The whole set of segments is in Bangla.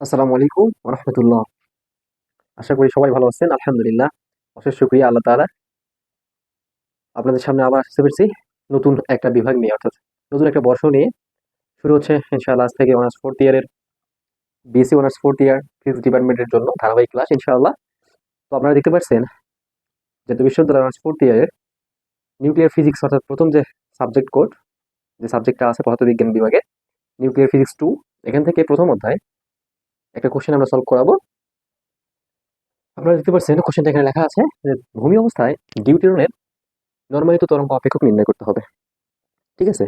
আসসালামু আলাইকুম রহমতুল্লাহ আশা করি সবাই ভালো আছেন, আলহামদুলিল্লাহ। অশেষ শুক্রিয়া আল্লাহ তাআলা। আপনাদের সামনে আবার আসতে পেরেছি নতুন একটা বিভাগ নিয়ে, অর্থাৎ নতুন একটা বর্ষ নিয়ে। শুরু হচ্ছে ইনশাআল্লাহ আজ থেকে অনার্স ফোর্থ ইয়ারের BSc honours fourth year physics ডিপার্টমেন্টের জন্য ধারাবাহিক ক্লাস ইনশাআল্লাহ। তো আপনারা দেখতে পাচ্ছেন যেহেতু বিশ্ববিদ্যালয় অনার্স ফোর্থ ইয়ারের নিউক্লিয়ার ফিজিক্স অর্থাৎ প্রথম যে সাবজেক্ট কোড যে সাবজেক্টটা আছে পদার্থবিজ্ঞান বিভাগে নিউক্লিয়ার ফিজিক্স টু এখান থেকে প্রথম অধ্যায় একটা কোশ্চেন আমরা সলভ করাবো। আপনারা দেখতে পাচ্ছেন কোশ্চেনটা এখানে লেখা আছে যে ভূমি অবস্থায় ডিউটেরনের নর্মালিত তরঙ্গ অপেক্ষক নির্ণয় করতে হবে। ঠিক আছে?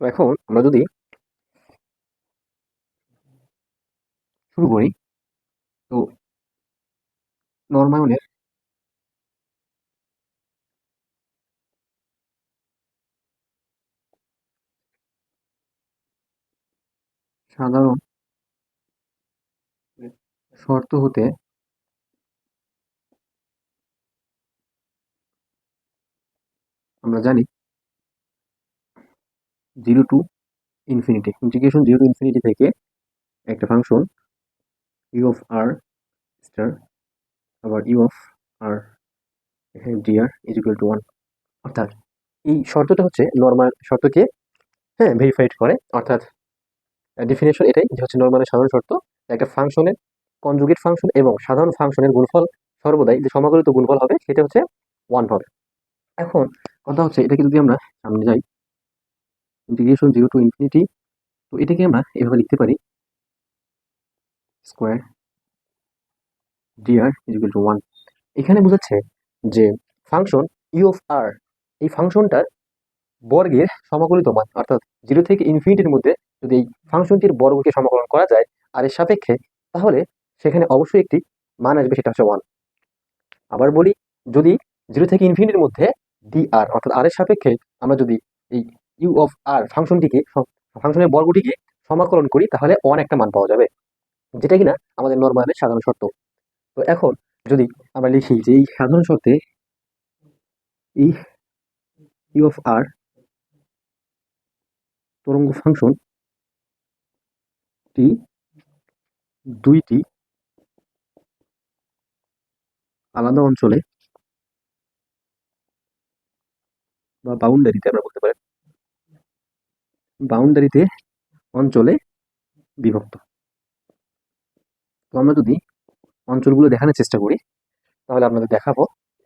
তো এখন আমরা যদি শুরু করি, তো নর্মায়নের সাধারণ শর্ত হতে আমরা জানি zero to infinity integration zero to infinity থেকে একটা function u of r star আবার ইউ অফ আর এখানে d r is equal to one অর্থাৎ এই শর্তটা হচ্ছে নর্মাল শর্তকে হ্যাঁ ভেরিফাইড করে। অর্থাৎ ডেফিনেশন এটাই যে হচ্ছে নর্মালের সাধারণ শর্ত। একটা ফাংশনের কনজুগেট ফাংশন এবং সাধারণ ফাংশনের গুণফল সর্বদাই যে সমাগলিত গুণফল হবে সেটা হচ্ছে ওয়ান হবে। এখন কথা হচ্ছে এটাকে যদি আমরা সামনে যাই ইন্টিগ্রেশন জিরো টু ইনফিনিটি তো এটাকে আমরা এভাবে লিখতে পারি square d r is equal to one এখানে বোঝাচ্ছে যে ফাংশন ইউ অফ আর এই ফাংশনটার বর্গের সমাকলিত মান, অর্থাৎ জিরো থেকে ইনফিনিটির মধ্যে যদি এই ফাংশনটির বর্গকে সমাকলন করা যায় আর এর সাপেক্ষে, তাহলে সেখানে অবশ্যই একটি মান আসবে, সেটা হচ্ছে ওয়ান আবার বলি, যদি জিরো থেকে ইনফিনিটির মধ্যে ডি আর অর্থাৎ আর এর সাপেক্ষে আমরা যদি এই ইউ অফ আর ফাংশনটিকে ফাংশনের বর্গটিকে সমাকলন করি, তাহলে ওয়ান একটা মান পাওয়া যাবে। যেটা কিনা আমাদের নর্মালের সাধারণ শর্ত। তো এখন যদি আমরা লিখি যে এই সাধারণ শর্তে এই ইউ অফ আর তরঙ্গ ফাংশন টি দুইটি আলাদা অঞ্চলে বা বাউন্ডারিতে আমরা বলতে পারি বাউন্ডারিতে অঞ্চলে বিভক্ত। তো আমরা যদি অঞ্চলগুলো দেখানোর চেষ্টা করি, তাহলে আপনাদের দেখাবো,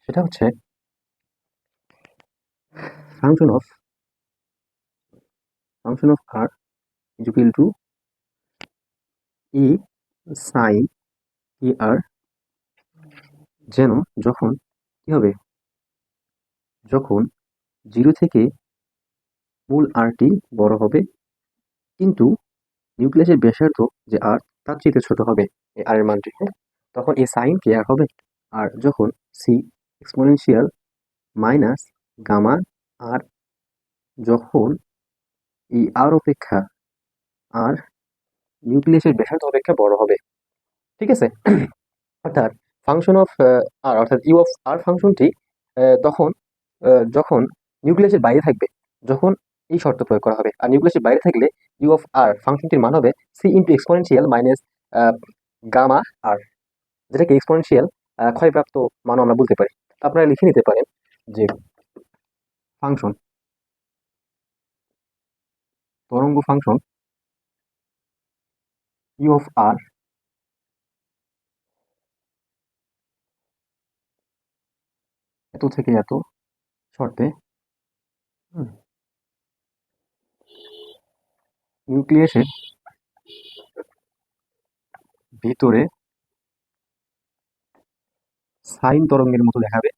সেটা হচ্ছে function of function of r is to e sine e r যেন যখন, কি হবে? যখন জিরো থেকে মূল আরটি বড় হবে, কিন্তু নিউক্লিয়াসের ব্যাসার্ধ যে আর তার চেয়ে ছোট হবে এই আর এর মানটি হ্যাঁ? তখন এই সাইন কে আর হবে? আর যখন c exponential minus gamma r যখন এই আর অপেক্ষা আর নিউক্লিয়াসের ব্যাসার্ধ অপেক্ষা বড় হবে, ঠিক আছে? অর্থাৎ ফাংশন অফ আর অর্থাৎ ইউ অফ আর ফাংশনটি তখন যখন নিউক্লিয়াসের বাইরে থাকবে, যখন এই শর্ত প্রয়োগ করা হবে। আর নিউক্লিয়াসের বাইরে থাকলে ইউ অফ আর ফাংশনটির মান হবে c into exponential minus gamma r যেটাকে এক্সপোনেনশিয়াল ক্ষয়প্রাপ্ত মানও আমরা বলতে পারি। আপনারা লিখে নিতে পারেন যে ফাংশন তরঙ্গ ফাংশন ইউ অফ আর এত থেকে এত শর্তে। নিউক্লিয়াসের ভিতরে সাইন তরঙ্গের মতো দেখাবে।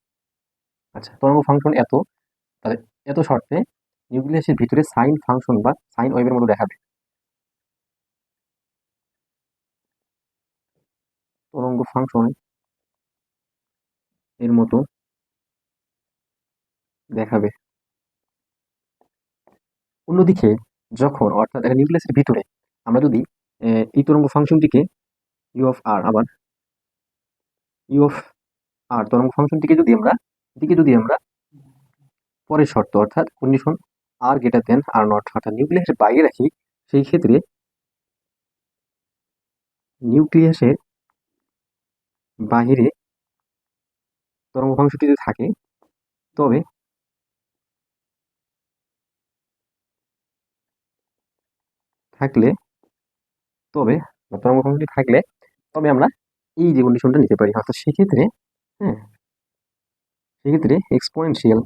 আচ্ছা তরঙ্গ ফাংশন এত, তাহলে এত শর্তে নিউক্লিয়াসের ভিতরে সাইন ফাংশন বা সাইন ওয়েভের মতো দেখাবে। তরঙ্গ ফাংশন এর মতো দেখাবে। অন্যদিকে যখন, অর্থাৎ একটা নিউক্লিয়াসের ভিতরে আমরা যদি এই তরঙ্গ ফাংশনটিকে ইউ অফ আর আবার ইউ অফ আর তরঙ্গ ফাংশনটিকে যদি আমরা, এটিকে যদি আমরা পরের শর্ত, অর্থাৎ condition r greater than r naught অর্থাৎ নিউক্লিয়াসের বাইরে রাখি, সেই ক্ষেত্রে নিউক্লিয়াসের বাহিরে তরঙ্গ ফাংশনটি যদি থাকে, তবে থাকলে, তবে তরঙ্গ ফাংশনটি থাকলে, তবে আমরা এই যে কন্ডিশনটা নিতে পারি। অর্থাৎ সেক্ষেত্রে হ্যাঁ সেক্ষেত্রে এক্সপোনেনশিয়াল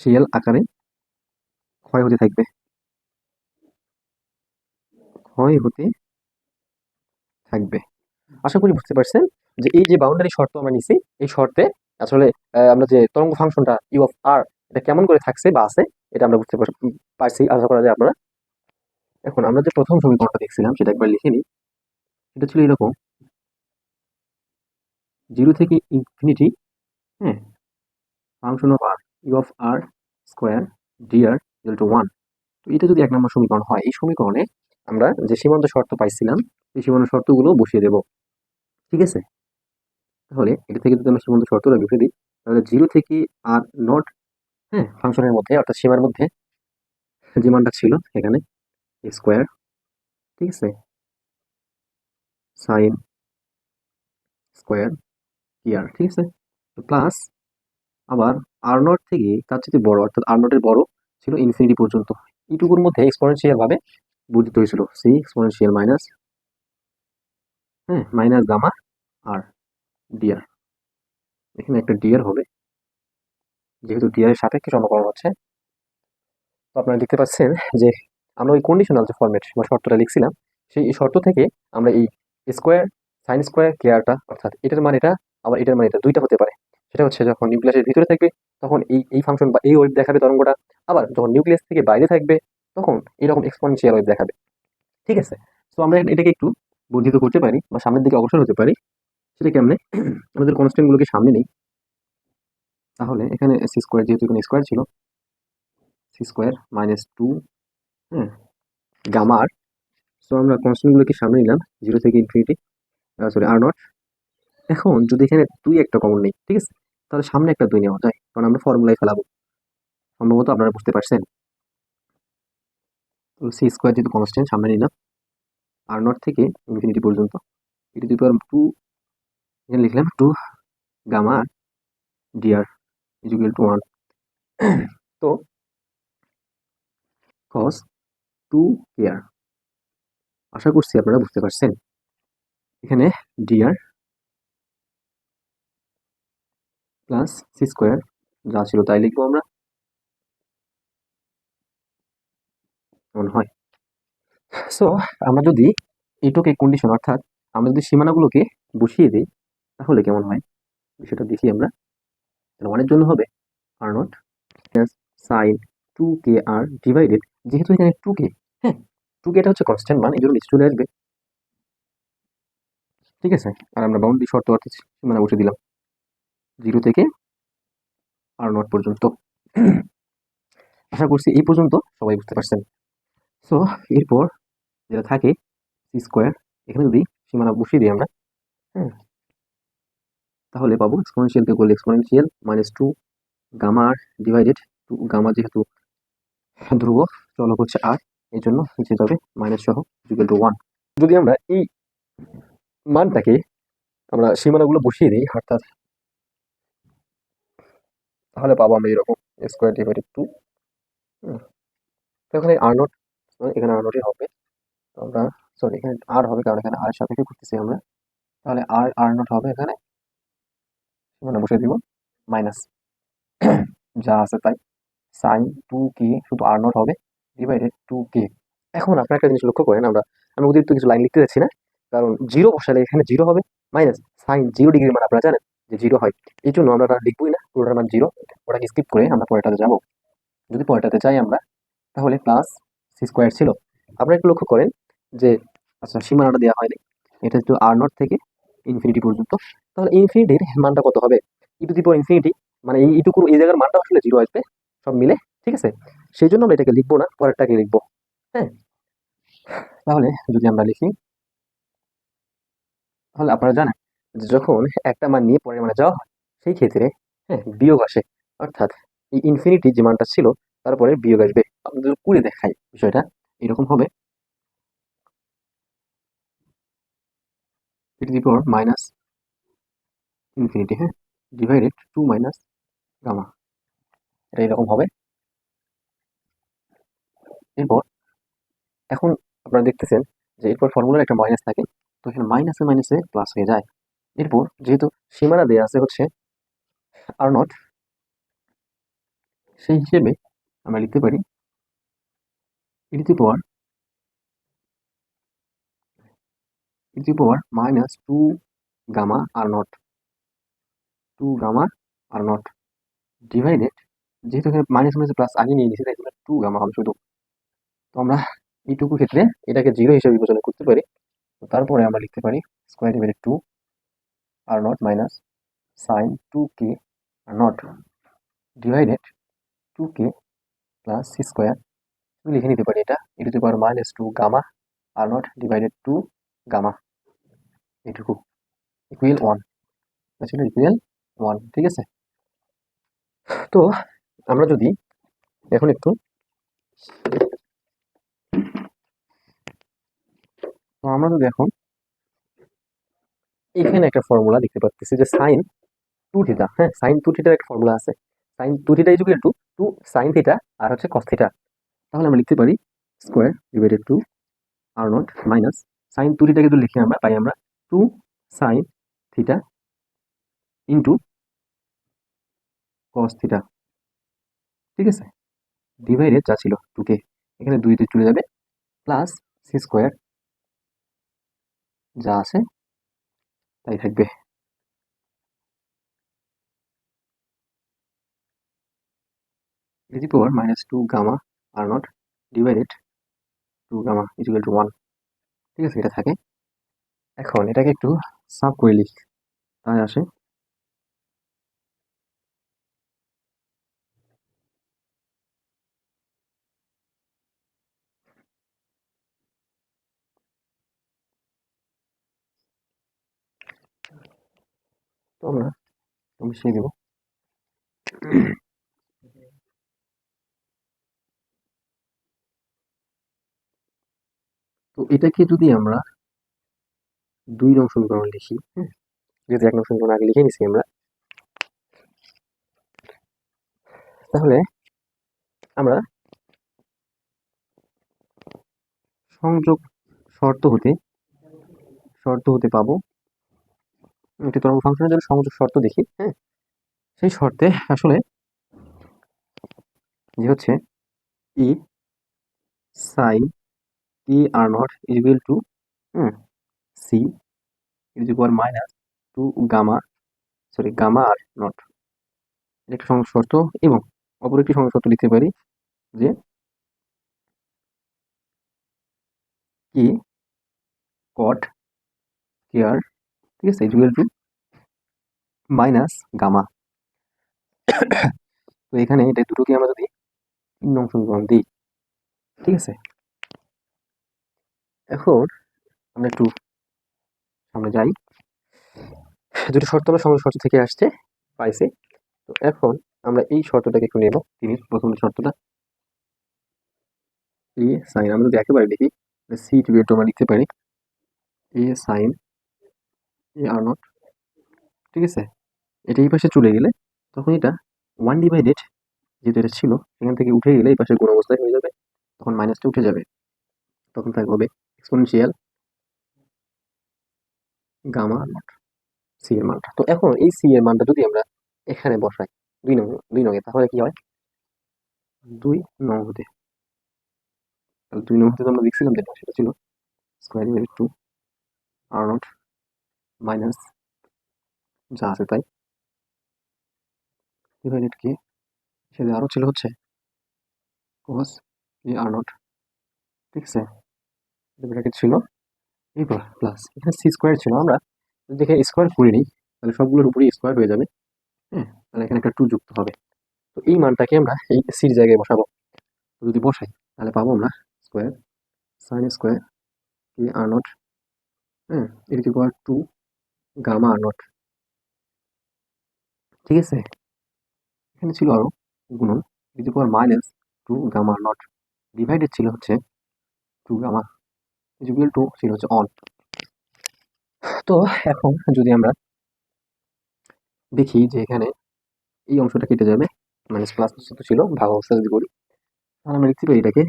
শিয়াল আকারে ক্ষয় হতে থাকবে। ক্ষয় হতে থাকবে। আশা করি বুঝতে পারছেন যে এই যে বাউন্ডারি শর্ত আমরা নিছি, এই শর্তে আসলে আমরা যে তরঙ্গ ফাংশনটা ইউ অফ আর এটা কেমন করে থাকছে বা আছে, এটা আমরা বুঝতে পার- পারছি। আশা করা যায় আপনারা। এখন আমরা যে প্রথম সমীকরণটা দেখছিলাম, সেটা একবার লিখে নিই। সেটা ছিল এরকম। জিরো থেকে ইনফিনিটি হ্যাঁ function of r u of r square d r equal to one. তো এটা যদি এক নম্বর সমীকরণ হয়, এই সমীকরণে আমরা যে সীমান্ত শর্ত পাইছিলাম সেই সীমান্ত শর্তগুলো বসিয়ে দেব। ঠিক আছে? তাহলে এটা থেকে যদি আমরা সীমান্ত শর্তটা লিখে দিই, তাহলে জিরো থেকে আর নট হ্যাঁ ফাংশনের মধ্যে, অর্থাৎ সীমার মধ্যে যে মানটা ছিল এখানে স্কোয়ার ঠিক আছে? সাইন স্কোয়ার ইয়ার ঠিক আছে? প্লাস আবার আর নট থেকে তার চেয়ে বড়, অর্থাৎ আর নটের বড় ছিল ইনফিনিটি পর্যন্ত। এইটুকুর মধ্যে এক্সপোনেনশিয়াল ভাবে বর্ধিত হয়েছিল। সি এক্সপোনেনশিয়াল মাইনাস হ্যাঁ minus gamma r d r এখানে একটা ডিয়ার হবে। যেহেতু ডিআর এর সাপেক্ষে সমকরণ হচ্ছে, তো আপনারা দেখতে পাচ্ছেন যে আমরা ওই কন্ডিশনাল যে ফরম্যাট বা শর্তটা লিখছিলাম, সেই শর্ত থেকে আমরা এই স্কোয়ার সাইন স্কোয়ার কেয়ারটা অর্থাৎ এটার মান এটা আবার এটার মান এটা দুইটা হতে পারে। সেটা হচ্ছে যখন নিউক্লিয়াসের ভিতরে থাকবে, তখন এই এই ফাংশন বা এই ওয়েভ দেখাবে তরঙ্গটা, আবার যখন নিউক্লিয়াস থেকে বাইরে থাকবে, তখন এরকম এক্সপোনেনশিয়াল ওয়েভ দেখাবে। ঠিক আছে? তো আমরা এটাকে একটু বর্ধিত করতে পারি বা সামনের দিকে অগ্রসর হতে পারি। সেটা কেমনে? আমাদের কনস্ট্যান্টগুলোকে সামনে নেই। তাহলে এখানে সি স্কোয়ার যেহেতু এখানে স্কোয়ার ছিল সি স্কোয়ার মাইনাস টু হ্যাঁ গামা আর সো আমরা কনস্ট্যান্টগুলোকে সামনে নিলাম জিরো থেকে ইনফিনিটি সরি আর নট এখন যদি এখানে দুই একটা কমন নেই, ঠিক আছে? তাহলে সামনে একটা দুই নেওয়া যায়, কারণ আমরা ফর্মুলায় ফেলাবো। সম্ভবত আপনারা বুঝতে পারছেন। তো সি স্কোয়ার যেহেতু কনস্ট্যান্ট সামনে নিলাম আর নট থেকে ইনফিনিটি পর্যন্ত এটি দুই পাওয়ার টু এখানে লিখলাম two gamma d r is equal to one. তো কস টু কেয়ার। আশা করছি আপনারা বুঝতে পারছেন। এখানে ডিআর প্লাস সি স্কোয়ার যা ছিল তাই লিখব আমরা। এমন হয়। সো, আমরা যদি এটুকে কন্ডিশন অর্থাৎ আমরা যদি সীমানাগুলোকে বসিয়ে দিই, তাহলে কেমন হয়? বিষয়টা দেখি আমরা। ওয়ানের জন্য হবে r naught sine two k r divided যেহেতু এখানে টু কে হ্যাঁ টু কেটা হচ্ছে কনস্ট্যান্ট মান এই জন্য চলে আসবে। ঠিক আছে? আর আমরা বাউন্ডারি শর্ত অর্থাৎ সীমানা বসে দিলাম। জিরো থেকে আর নট পর্যন্ত। আশা করছি এই পর্যন্ত সবাই বুঝতে পারছেন। সো এরপর যেটা থাকে সি স্কোয়ার এখানে যদি সীমানা বসিয়ে দিই আমরা হ্যাঁ তাহলে পাবো এক্সপোনেনশিয়ালকে করলে exponential minus two gamma r divided two gamma যেহেতু ধ্রুব চলক হচ্ছে আর এই জন্য নিচে যাবে মাইনাস সহ ইকুয়াল টু ওয়ান যদি আমরা এই মানটাকে আমরা সীমানাগুলো বসিয়ে দিই, অর্থাৎ তাহলে পাবো আমরা এরকম স্কোয়ার ডিভাইডেড টু এখানে আর নট এখানে আর নটই হবে, তো আমরা সরি এখানে আর হবে কারণ এখানে আর সাপেক্ষে করতেছি আমরা, তাহলে আর আর নট হবে এখানে সীমানা বসিয়ে দিব মাইনাস যা আছে তাই। সাইন টু কে শুধু আর নট হবে ডিভাইডেড টু কে এখন আপনার একটা জিনিস লক্ষ্য করেন, আমরা, আমি অতিরিক্ত কিছু লাইন লিখতে যাচ্ছি না, কারণ জিরো বসালে এখানে জিরো হবে মাইনাস সাইন জিরো ডিগ্রি মানে আপনারা জানেন যে জিরো হয়। এই জন্য আমরা লিখবই না, পুরোটার মান জিরো ওটাকে স্কিপ করে আমরা পরেরটাতে যাব। যদি পরেরটাতে যাই আমরা, তাহলে প্লাস সি স্কোয়ার ছিল। আপনারা একটু লক্ষ্য করেন যে আচ্ছা সীমানাটা দেওয়া হয়নি, এটা হচ্ছে আর নট থেকে ইনফিনিটি পর্যন্ত, তাহলে ইনফিনিটির মানটা কত হবে? ই টু দি পাওয়ার ইনফিনিটি মানে এই এইটুকুর এই জায়গার মানটা আসলে জিরো আসবে, সব মিলে, ঠিক আছে? সেই জন্য আমরা এটাকে লিখব না, পরেরটাকে লিখব হ্যাঁ? তাহলে যদি আমরা লিখি, তাহলে আপনারা জানেন যে যখন একটা মান নিয়ে পরের মানে যাওয়া হয়, সেই ক্ষেত্রে হ্যাঁ বিয়োগ আসে, অর্থাৎ এই ইনফিনিটি যে মানটা ছিল তারপরে বিয়োগ আসবে। আপনাদের করে দেখাই বিষয়টা, এরকম হবে। To the power minus infinity হ্যাঁ? ডিভাইডেড টু মাইনাস গামা এটা এরকম হবে। এরপর, এখন আপনারা দেখতেছেন যে এরপর ফর্মুলার একটা মাইনাস থাকে, তো এখানে মাইনাসে মাইনাসে প্লাস হয়ে যায়। এরপর যেহেতু সীমানা দেওয়া আছে হচ্ছে আর নট সেই হিসেবে আমরা লিখতে পারি e to power e to the power minus two gamma r naught two gamma r naught divided যেহেতু এখানে মাইনাস মাইনাস প্লাস আগে নিয়ে নিয়েছি, তাই টু গামা হবে শুধু। তো আমরা এইটুকু ক্ষেত্রে এটাকে জিরো হিসেবে বিবেচনা করতে পারি। তো তারপরে আমরা লিখতে পারি square divided two r naught minus sine two k r naught divided two k plus c square লিখে নিতে পারি এটা e to power minus two gamma r naught divided two gamma এটুকু ইকুয়াল ওয়ান ছিল ইকুয়াল ওয়ান ঠিক আছে? তো আমরা যদি এখন একটু আমরা যদি এখন এখানে একটা ফর্মুলা দেখতে পাচ্ছি যে সাইন টু থিটা হ্যাঁ সাইন টু থিটার একটা ফর্মুলা আছে। Sine two theta is to two sine theta আর হচ্ছে কস থিটা তাহলে আমরা লিখতে পারি square divided two r naught minus sine two থিটাকে যদি লিখি আমরা পাই আমরা two sine theta into cos theta ঠিক আছে? ডিভাইডেড যা ছিল টুকে এখানে দুই দুই চলে যাবে প্লাস সি স্কোয়ার যা আছে তাই থাকবে। E to power minus two gamma r naught divided two gamma is equal to one ঠিক আছে? এটা থাকে। এখন এটাকে একটু সাফ করে লিখ। তাই আসে। তো এটাকে যদি আমরা দুই নং সমীকরণ লিখি। যেহেতু এক নং সমীকরণ আগে লিখে নিছি আমরা। তাহলে আমরা সংযোগ শর্ত হতে শর্ত হতে পাবো। একটি তরঙ্গ ফাংশনের জন্য সংযোগ শর্ত দেখি। হ্যাঁ সেই শর্তে আসলে যে হচ্ছে e sine e r naught equal to hmm c is equal minus two gamma sorry gamma r naught একটা সংযোগ শর্ত এবং অপর একটি শর্ত লিখতে পারি যে কি কট কেয়ার ঠিক আছে ইকুয়াল টু মাইনাস গামা তো এখানে এটা দুটোকে আমরা যদি নং সমীকরণ দিই, ঠিক আছে? এখন আমরা একটু সামনে যাই। দুটো শর্ত আমরা সংযোগ শর্ত থেকে আসছে, পাইছি। তো এখন আমরা এই শর্তটাকে একটু নেব। তিনি প্রথম শর্তটা, এ সাইন, আমরা যদি একেবারে লিখি সি টু বি আমরা লিখতে পারি, এ সাইন, এ আর নট, ঠিক আছে? এটা এই পাশে চলে গেলে তখন এটা ওয়ান ডিভাইডেড যেহেতু এটা ছিল, এখান থেকে উঠে গেলে এই পাশে গুণ অবস্থায় হয়ে যাবে, তখন মাইনাসটা উঠে যাবে। তখন থাকবে এক্সপোনেনশিয়াল গামা নট সি এর মানটা তো এখন এই সি এর মানটা যদি আমরা এখানে বসাই, দুই নং, দুই নঙে, তাহলে কি হয়? দুই নং হতে, তাহলে দুই নং হতে তো আমরা দেখছিলাম যেটা, সেটা ছিল square divided two r naught minus যা আছে তাই। ডিভাইডেড কি সেটা আরও ছিল হচ্ছে কোস এ আর নট ঠিক আছে? ব্র্যাকেট ছিল প্লাস এখানে সি স্কোয়ার ছিল। আমরা যদি এখানে স্কোয়ার করে নিই তাহলে সবগুলোর উপরেই স্কোয়ার হয়ে যাবে। হ্যাঁ তাহলে এখানে একটা টু যুক্ত হবে। তো এই মানটাকে আমরা এই সির জায়গায় বসাবো। যদি বসাই, তাহলে পাবো আমরা square sine square a r naught হ্যাঁ এর টু গামা আর নট ঠিক আছে? এখানে ছিল আরও গুণন is equal minus two gamma naught divided ছিল হচ্ছে two gamma is equal two ছিল হচ্ছে অন তো এখন যদি আমরা দেখি যে এখানে এই অংশটা কেটে যাবে মাইনাস প্লাস তো ছিল, ভাগ অবস্থা যদি করি, তাহলে আমরা লিখতে পারি এটাকে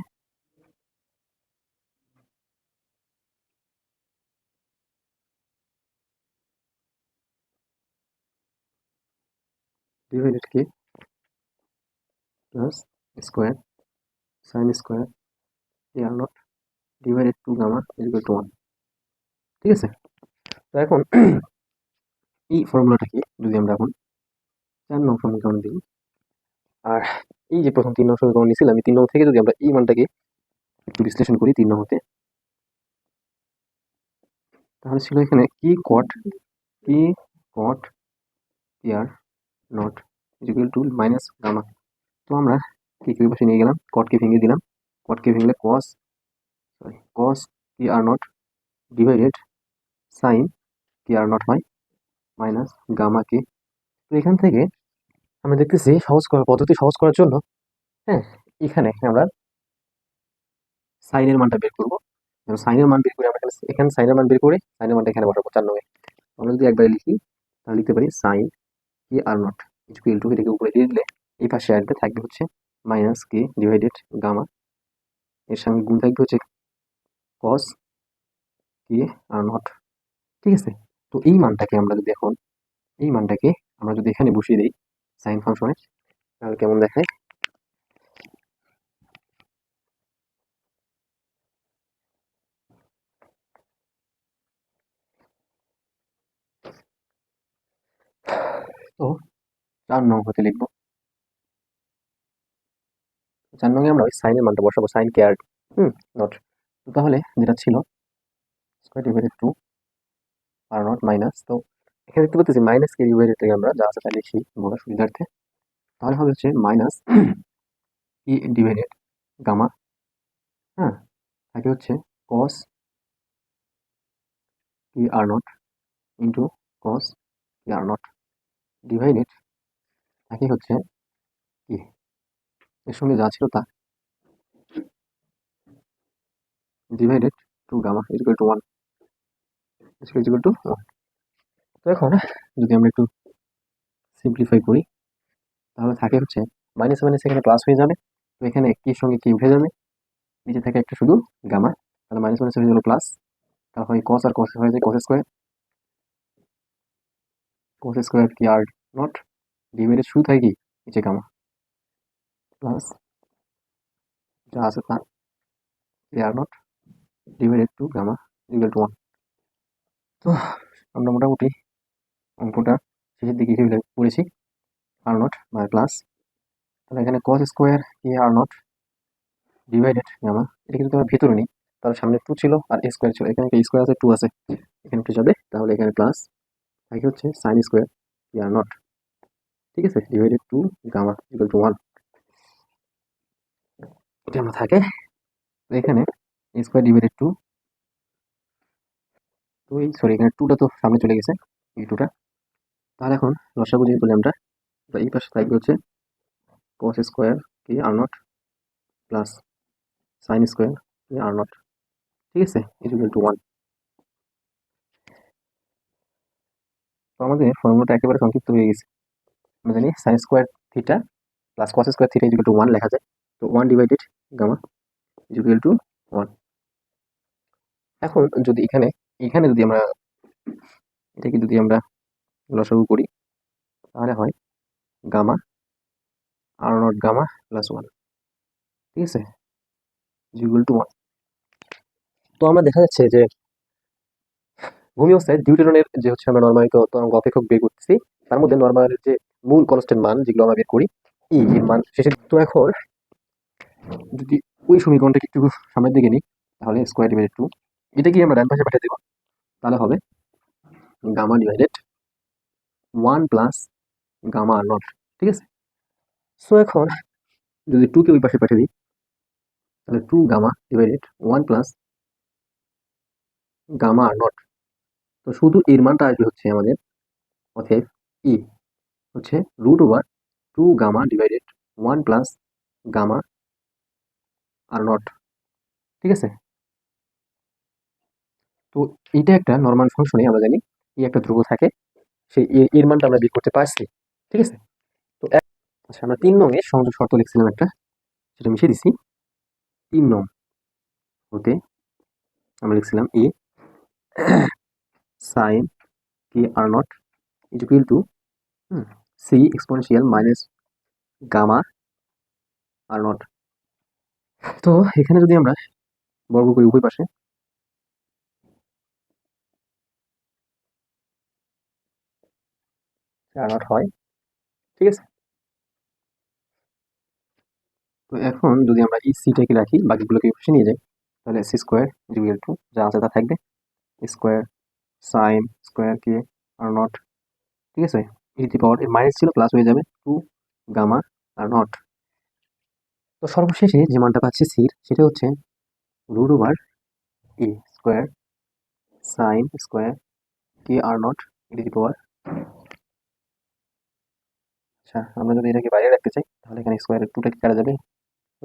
divided k plus square sine square a r naught divided two gamma equal to one ঠিক আছে? তো এখন এই ফর্মুলাটাকে যদি আমরা এখন চার নং সমীকরণ দিই, আর এই যে প্রথম তিন নং সমীকরণ নিয়েছিলাম আমি তিন নং থেকে যদি আমরা এই মানটাকে একটু বিশ্লেষণ করি তিন নং হতে তাহলে ছিল এখানে কি কট কি কট r naught equal to minus gamma তো আমরা কি কি পাশে নিয়ে গেলাম কটকে ভেঙে দিলাম। কটকে ভেঙলে কস কস কি আর naught divided sine k r naught হয় মাইনাস গামা কে তো এখান থেকে আমরা দেখতেছি সহজ করার পদ্ধতি সহজ করার জন্য হ্যাঁ এখানে আমরা সাইনের মানটা বের করব। সাইনের মান বের করে আমরা এখানে সাইনের মান বের করে সাইনের মানটা এখানে বসাবো চার নয়। আমরা যদি একবারে লিখি, তাহলে লিখতে পারি sine k r naught equal to এটাকে উপরে দিয়ে দিলে এই পাশে আসবে থাকবে হচ্ছে মাইনাস কে ডিভাইডেড গামা এর সঙ্গে গুণ থাকবে হচ্ছে কস কে আর নট ঠিক আছে? তো এই মানটাকে আমরা যদি এখন, এই মানটাকে আমরা যদি এখানে বসিয়ে দিই সাইন ফাংশনে তাহলে কেমন দেখায়? তো চার নং হতে লিখব। চার নঙে আমরা সাইনের মানটা বসাবো সাইন কেয়ার হুম নট তো তাহলে যেটা ছিল square divided two r naught minus তো এখানে দেখতে পাচ্ছি মাইনাস কে ডিভাইডেড থেকে আমরা যা আছে তা লিখি বলার সুবিধার্থে। তাহলে হবে হচ্ছে মাইনাস ই ডিভাইডেড গামা হ্যাঁ? থাকে হচ্ছে cos e r naught into cos e r naught divided থাকে হচ্ছে কি? এর সঙ্গে যা ছিল তা divided two gamma equal to one equal to one তো এখন যদি আমরা একটু সিম্পলিফাই করি, তাহলে থাকে হচ্ছে মাইনাস মাইনাস এখানে প্লাস হয়ে যাবে। তো এখানে কির সঙ্গে কি উঠে যাবে। নিচে থাকে একটা শুধু গামা তাহলে মাইনাস মাইনাস হয়ে গেল প্লাস তারপরে কস আর কস হয়ে যায় cos square cos square k r naught divided শুরু থাকে কি? নিচে গামা প্লাস যা আছে তা r naught divided two gamma equal to one তো, আমরা মোটামুটি অঙ্কটা শেষের দিকে হিসেবে পড়েছি আর নট বাই প্লাস তাহলে এখানে cos square a r naught divided gamma এটা কিন্তু আমরা ভিতরে নিই, তার সামনে টু ছিল আর এ স্কোয়ার ছিল, এখানে একটা স্কোয়ার আছে টু আছে, এখানে টু যাবে, তাহলে এখানে প্লাস থাকে হচ্ছে sine square a r naught ঠিক আছে divided two gamma equal to one এটা আমরা থাকে, এখানে স্কোয়ার ডিভাইডেড টু তো এই সরি এখানে টুটা তো সামনে চলে গেছে, এই টুটা তাহলে এখন লসাগু যদি আমরা এই পাশে থাকবে হচ্ছে cos square k r naught plus sine square k r naught ঠিক আছে? ইকুয়াল টু ওয়ান তো আমাদের ফর্মুলাটা একেবারে সংক্ষিপ্ত হয়ে গেছে। আমরা জানি sine square theta plus cos square theta equal to one লেখা যায়। তো one divided gamma equal to one এখন যদি এখানে এখানে যদি আমরা, এটাকে যদি আমরা লসাগু করি, তাহলে হয় gamma r naught gamma plus one ঠিক আছে? ইকুয়াল টু ওয়ান তো আমরা দেখা যাচ্ছে যে, ভূমি অবস্থায় ডিউটেরনের যে হচ্ছে আমরা নর্মালিত তরঙ্গ অপেক্ষক বের করতেছি, তার মধ্যে নর্মালের যে মূল কনস্ট্যান্ট মান যেগুলো আমরা বের করি ই এর মান শেষে তো এখন যদি ওই সমীকরণটাকে একটু সামনের দিকে নিই, তাহলে স্কোয়ার ডিভাইডেড টু এটা কি আমরা ডান পাশে পাঠিয়ে দেবো? তাহলে হবে gamma divided one plus gamma naught ঠিক আছে? সো এখন যদি টুকে ওই পাশে পাঠিয়ে দিই, তাহলে two gamma divided one plus gamma r naught তো শুধু এর মানটা আসবে হচ্ছে আমাদের অথব ই হচ্ছে root over two gamma divided one plus gamma r naught ঠিক আছে? তো এইটা একটা নর্মাল ফাংশনে আমরা জানি ই একটা ধ্রুব থাকে, সেই এর মানটা আমরা বের করতে পারছি, ঠিক আছে? তো আচ্ছা আমরা তিন নং সংযোগ শর্ত লিখছিলাম একটা, সেটা মিশিয়ে দিছি তিন নং হতে আমরা লিখছিলাম a sine k r naught is equal to c exponential minus gamma r naught তো এখানে যদি আমরা বর্গ করি উভয় পাশে আর নট হয়। ঠিক আছে? তো এখন যদি আমরা এই সিটাকে রাখি, বাকিগুলোকে পাশে নিয়ে যাই, তাহলে সি স্কোয়ার ডিভিএল টু যা আছে তা থাকবে। Square sine square k r naught ঠিক আছে? ইটি পাওয়ার এর মাইনাস ছিল প্লাস হয়ে যাবে টু গামা আর নট তো সর্বশেষে যে মানটা পাচ্ছি সির সেটা হচ্ছে root over a square sine square k r naught ET power আচ্ছা আমরা যদি এটাকে বাইরে রাখতে চাই, তাহলে এখানে স্কোয়ারের টুটাকে কাটা যাবে?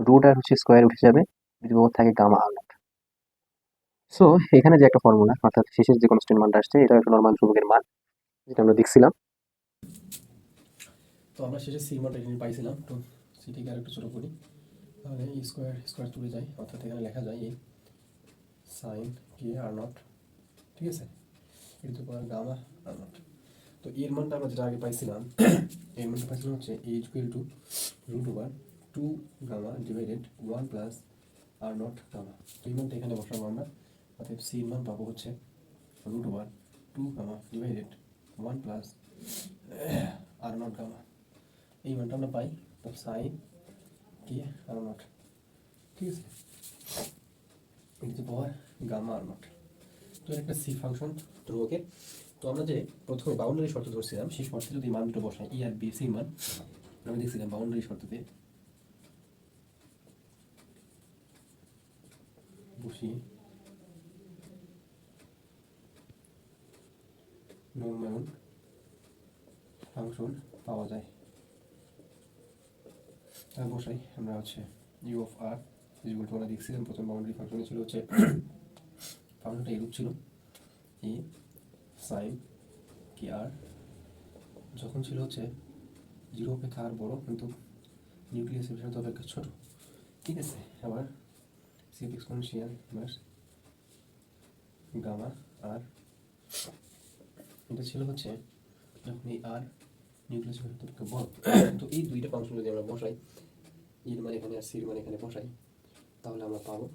রুট আর হচ্ছে স্কোয়ার উঠে যাবে ইটি পাওয়ার থাকে গামা আর সো এখানে যে একটা ফর্মুলা অর্থাৎ শেষের যে কনস্ট্যান্ট মানটা আসছে, এটা একটা নর্মাল ধ্রুবকের মান, যেটা আমরা দেখছিলাম। তো আমরা শেষে সি মানটা এখানে পাইছিলাম, তো সিটিকে আর একটু ছোটো করি? তাহলে ই স্কোয়ার স্কোয়ার তুলে যায় অর্থাৎ এখানে লেখা যায় এই সাইন কে আর নট ঠিক আছে? এর তো গামা আর নট তো এর মানটা আমরা যেটা আগে পাইছিলাম, এর মানটা পাইছিলাম হচ্ছে a equal to root over two gamma divided one plus r naught gamma তো এই মানটা এখানে বসাবো আমরা অর্থাৎ সি মান পাবো হচ্ছে root over two gamma divided one plus r naught gamma এই মানটা আমরা পাই তো সাইন কি আর নট ঠিক আছে? এটা পাওয়ার গামা আর নট তো একটা সি ফাংশন ধ্রুবকের তো আমরা যে প্রথমে বাউন্ডারি শর্ত ধরছিলাম, সেই শর্তে যদি মান দুটো বসাই ই আর বি সি মান, আমি দেখছিলাম বাউন্ডারি শর্ততে বসিয়ে ফাংশন পাওয়া যায়। তার বসাই, আমরা হচ্ছে ইউ অফ আর আমরা দেখছিলাম প্রথম বাউন্ডারি ফাংশনে ছিল হচ্ছে ফাংশনটা এরূপ ছিল। সাইন কি আর? যখন ছিল হচ্ছে জিরো অপেক্ষা আর বড়, কিন্তু নিউক্লিয়াসের সাথে অপেক্ষা ছোট। ঠিক আছে আবার সিপ এক্সপোনেনশিয়াল প্লাস গামা আর এটা ছিল হচ্ছে যখন এই আর নিউক্লিয়াস অপেক্ষা বড়। তো এই দুইটা ফাংশন যদি আমরা বসাই এর মানে এখানে আর সির মানে এখানে বসাই, তাহলে আমরা পাবো